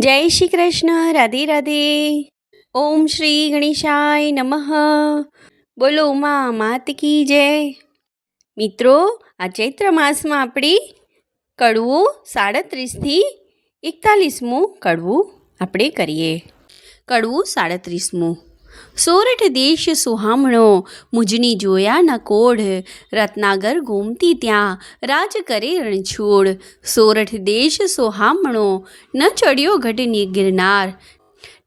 જય શ્રી કૃષ્ણ, રાધે રાધે. ઓમ શ્રી ગણેશાય નમઃ. બોલો ઉમા, માત કી જય. મિત્રો, આ ચૈત્ર માસમાં આપણી કડવું સાડત્રીસથી એકતાલીસમું કડવું આપણે કરીએ. કડવું સાડત્રીસમું. સોરઠ દેશ સુહામણો, મુજની જોયા ન કોઢ, રત્નાગર ગોમતી ત્યાં રાજ કરે રણછોડ. સોરઠ દેશ સુહામણો, ન ચડ્યો ઘટની ગિરનાર.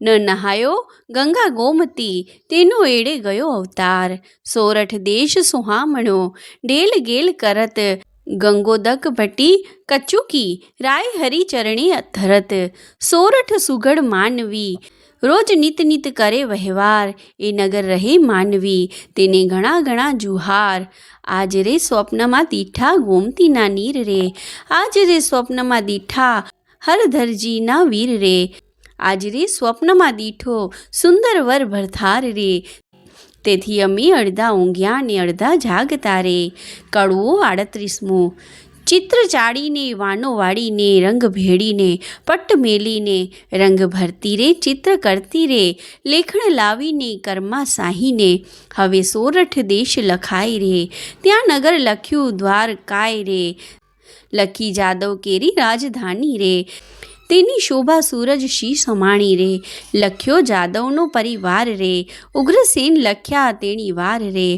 ન નહાયો ગંગા ગોમતી, તેનો એડે ગયો અવતાર. સોરઠ દેશ સુહામણો ડેલ ગેલ કરત. ગંગોદક ભટ્ટી કચુકી રાય હરિચરણી અથરત. સોરઠ સુઘડ માનવી રોજ નિત નિત કરે વહેવાર એ નગર રહે માનવી, તેને ઘણા ઘણા જુહાર. આજ રે સ્વપ્નમાં દીઠા ગોમતીના નીર રે. આજ રે સ્વપ્નમાં દીઠા હરધરજીના વીર રે. આજ રે સ્વપ્નમાં દીઠો સુંદર વર ભરથાર રે. તેથી અમે અડધા ઊંઘ્યા ને અડધા જાગતા રે. કડવો આડત્રીસમું ચિત્ર ચાડીને વાનો વાળીને, રંગ ભેળીને, પટ્ટ મેલીને, રંગ ભરતી રે, ચિત્ર કરતી રે, લેખણ લાવીને, કર્મા સાહીને, હવે સોરઠ દેશ લખાય રે, ત્યાં નગર લખ્યું દ્વારકાય રે, લખી જાદવ કેરી રાજધાની રે, તેની શોભા સૂરજ શી સમાણી રે, લખ્યો જાદવનો પરિવાર રે, ઉગ્રસેન લખ્યા તેણી વાર રે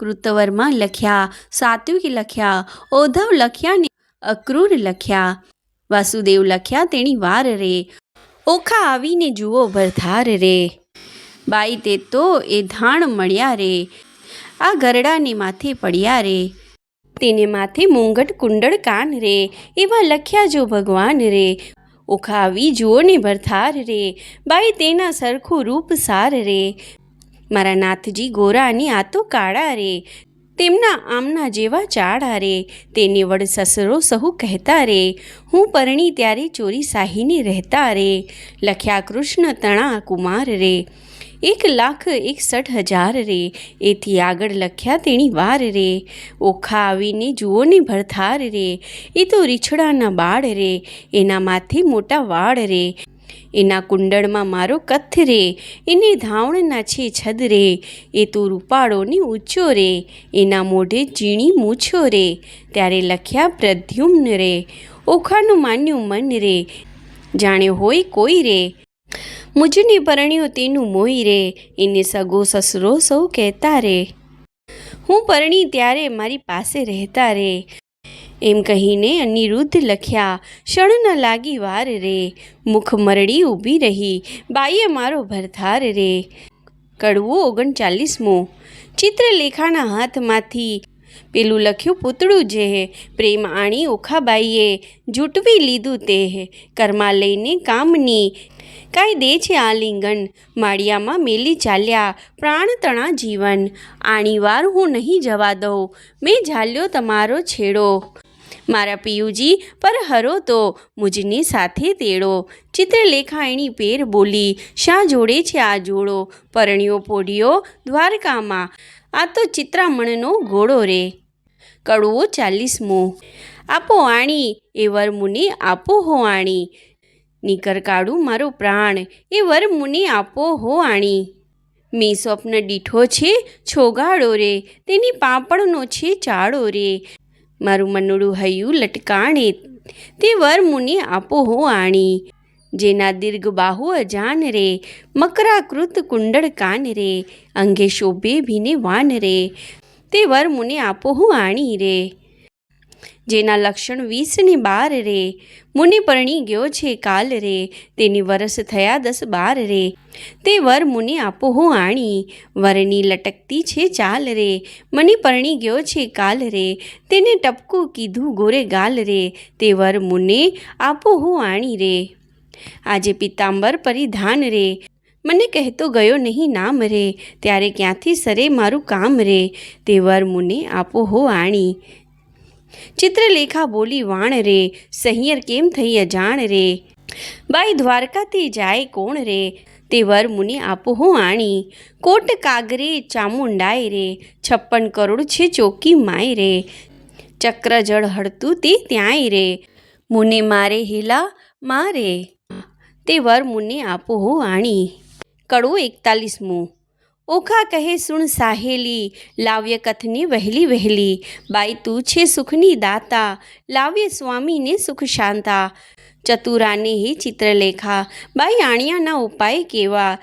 કૃતવરમાં લખ્યા, સાત્વિક લખ્યા, ઓધવ લખ્યા અક્રૂર લખ્યા. વાસુદેવ લખ્યા તેણી વાર રે. ઓખા આવીને જુઓ ભરથાર રે. બાઈ તે તો એ ધાણ મળ્યા રે. આ ગરડાને માથે પડ્યા રે. તેને માથે મુંગટ કુંડળ કાન રે. એવા લખ્યા જો ભગવાન રે. ઓખા આવી જુઓ ને ભરથાર રે. બાઈ તેના સરખું રૂપ સાર રે. મારા નાથજી ગોરાની આ તો કાળા રે, તેમના આમના જેવા ચાળા રે, તેને વડ સસરો સહુ કહેતા રે, હું પરણી ત્યારે ચોરી સાહીને રહેતા રે, લખ્યા કૃષ્ણ તણા કુમાર રે, એક લાખ એકસઠ હજાર રે, એથી આગળ લખ્યા તેણી વાર રે, ઓખા આવીને જુઓ ને ભરથાર રે, એ તો રીછડાના બાળ રે, એના માથે મોટા વાળ રે એના કુંડળમાં મારો કથ રે, એને ધાવણના છે છદ રે, એ તો રૂપાળોની ઊંચો રે, એના મોઢે ઝીણી મૂછો રે, ત્યારે લખ્યા પ્રદ્યુમ્ન રે, ઓખાનું માન્યું મન રે, જાણે હોય કોઈ રે. મુજને પરણ્યો તેનું મોઈ રે, એને સગો સસરો સૌ કહેતા રે. હું પરણી ત્યારે મારી પાસે રહેતા રે એમ કહીને અનિરુદ્ધ લખ્યા ક્ષણ ન લાગી વાર રે, મુખ મરડી ઊભી રહી, બાઈએ મારો ભરથાર રે. કડવું ઓગણચાલીસમો. ચિત્રલેખાના હાથમાંથી પેલું લખ્યું પૂતળું જે પ્રેમ આણી ઓખાબાઈએ જૂટવી લીધું તે કર્મા લઈને કામની. કાંઈ દે છે આલિંગન, માળિયામાં મેલી ચાલ્યા, પ્રાણ તણા જીવન આણીવાર હું નહીં જવા દઉં, મેં ઝાલ્યો તમારો છેડો. મારા પિયુજી, પર હરો તો મુજની સાથે તેડો. ચિત્રલેખા એની પેર બોલી, શા જોડે છે આ જોડો? પરણ્યો પોઢિયો દ્વારકામાં. આ તો ચિત્રામણનો ઘોડો રે. કડવો ચાલીસમો આપો આણી, એ વર મુનિ આપો હો આણી. નીકર કાઢું મારો પ્રાણ, એ વર મુનિ આપો હો આણી. મેં સ્વપ્ન દીઠો છે છોગાડો રે, તેની પાપડનો છે ચાળો રે. મારું મનોડું હૈયું લટકાણે. તે વર મુનિ આપો હો આણી. જેના દીર્ઘ બાહુ અજાન રે, મકરાકૃત કુંડળ કાન રે, અંગે શોભે ભીને વાન રે. તે વર મુનિ આપો હું આણી રે. જેના લક્ષણ વીસને બાર રે. મુનિ પરણી ગયો છે કાલ રે. તેની વરસ થયા દસ બાર રે. તે વર મુનિ આપો હું આણી. વરની લટકતી છે ચાલ રે. મની પરણી ગયો છે કાલ રે. તેને ટપકું કીધું ગોરે ગાલ રે. તે વર મુને આપો હું આણી રે. આજે પિતાંબર પરિધાન રે. મને કહેતો ગયો નહીં નામ રે. ત્યારે ક્યાંથી સરે મારું કામ રે. તે વર મુને આપો હો આણી. ચિત્રલેખા બોલી, વાણ રે, સહિયર કેમ થઈ અજાણ રે? બાઈ દ્વારકાથી જાય કોણ રે? તે વર મુનિ આપો હું આણી. કોટ કાગરે ચામુંડાય રે, છપ્પન કરોડ છે ચોકી માય રે. ચક્ર જળ હળતું તે ત્યાંય રે. મુને મારે હિલા મારે. તે વર મુને આપો હું આણી. કડવું એકતાલીસમું ઓખા કહે, સુણ સાહેલી, લાવ્ય કથને વહેલી વહેલી. બાઈ તું છે સુખની દાતા, લાવ્ય સ્વામીને સુખ શાંતા. ચતુરાને હે ચિત્રલેખા, બાઈ આણિયાના ઉપાય કેવા.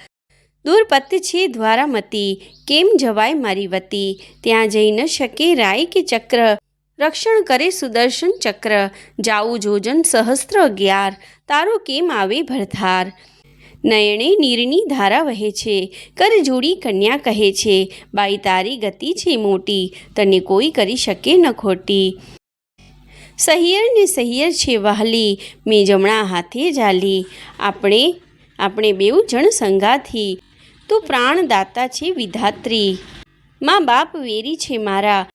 દૂરપત છે દ્વારામતી, કેમ જવાય મારી વતી? ત્યાં જઈ ન શકે રાય કે ચક્ર. રક્ષણ કરે સુદર્શન ચક્ર. જાવું જોજન સહસ્ત્ર અગિયાર. તારો કેમ આવે ભરથાર નયણે નીરની ધારા વહે છે, કર જોડી કન્યા કહે છે, બાઈ તારી ગતિ છે મોટી, તને કોઈ કરી શકે ન ખોટી. સહિયર ને સહિયર છે વહાલી, મેં જમણા હાથે જાલી. આપણે આપણે બેઉ જણ સંગાથી, તું પ્રાણદાતા છે વિધાત્રી. મા બાપ વેરી છે મારા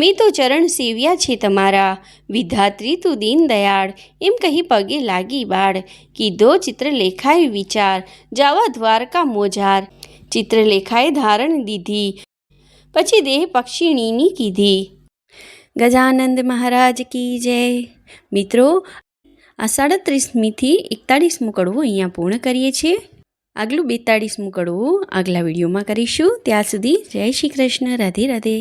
મેં તો ચરણ સેવ્યા છે તમારા. વિધાત્રી તું દીન દયાળ, એમ કહી પગે લાગી બાળ. કીધો ચિત્રલેખાએ વિચાર, જાવા દ્વારકા મોજાર. ચિત્રલેખાએ ધારણ દીધી, પછી દેહ પક્ષીણીની કીધી. ગજાનંદ મહારાજ કી જય. મિત્રો, આ સાડત્રીસમીથી એકતાળીસમું કડવું અહીંયા પૂર્ણ કરીએ છીએ. આગલું બેતાળીસમું કડવું આગલા વિડીયોમાં કરીશું. ત્યાં સુધી જય શ્રી કૃષ્ણ. રાધે રાધે.